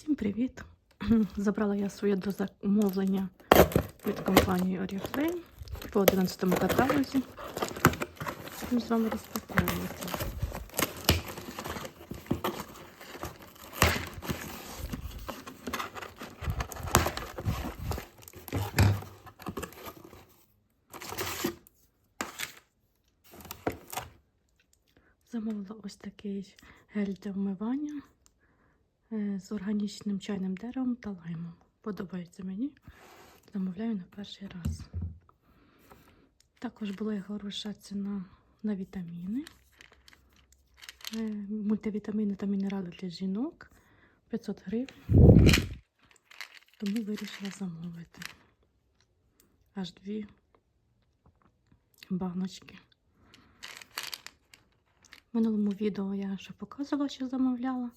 Всім привіт! Забрала я своє дозамовлення від компанії Oriflame по 11 каталозі. Будемо з вами розпаковувати. Замовила ось такий гель для вмивання з органічним чайним деревом та лаймом. Подобається мені. Замовляю на перший раз. Також була хороша ціна на вітаміни. Е, Мультивітаміни та мінерали для жінок 500 гривень. Тому вирішила замовити. Аж дві баночки. В минулому відео я ще показувала, що замовляла,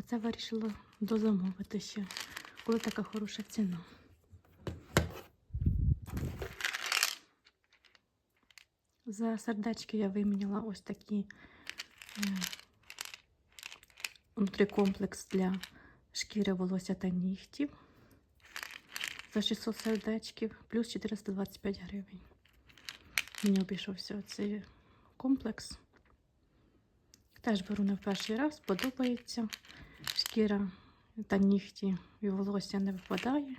а це вирішила дозамовити ще, коли така хороша ціна. За сердечки я виміняла ось такі е, внутрікомплекс для шкіри, волосся та нігтів. За 600 сердечків, плюс 425 гривень. Мені обійшовся цей комплекс. Теж беру не в перший раз, подобається. Шкіра та нігті і волосся не випадає.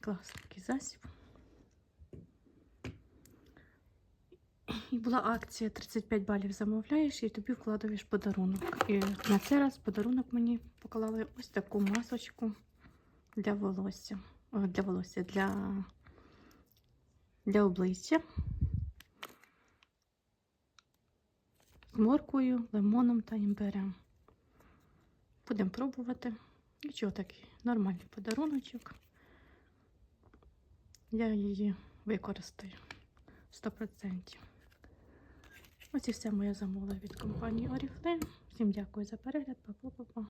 Класний засіб. І була акція 35 балів замовляєш і тобі вкладаєш подарунок. І на цей раз подарунок мені поклали ось таку масочку для волосся. Для волосся, для, для обличчя. з морквою, лимоном та імбирем. Будемо пробувати. Нічого такий нормальний подаруночок. Я її використаю 100%. Ось і все моє замовлення від компанії Oriflame. Всім дякую за перегляд. Па-па-па-па.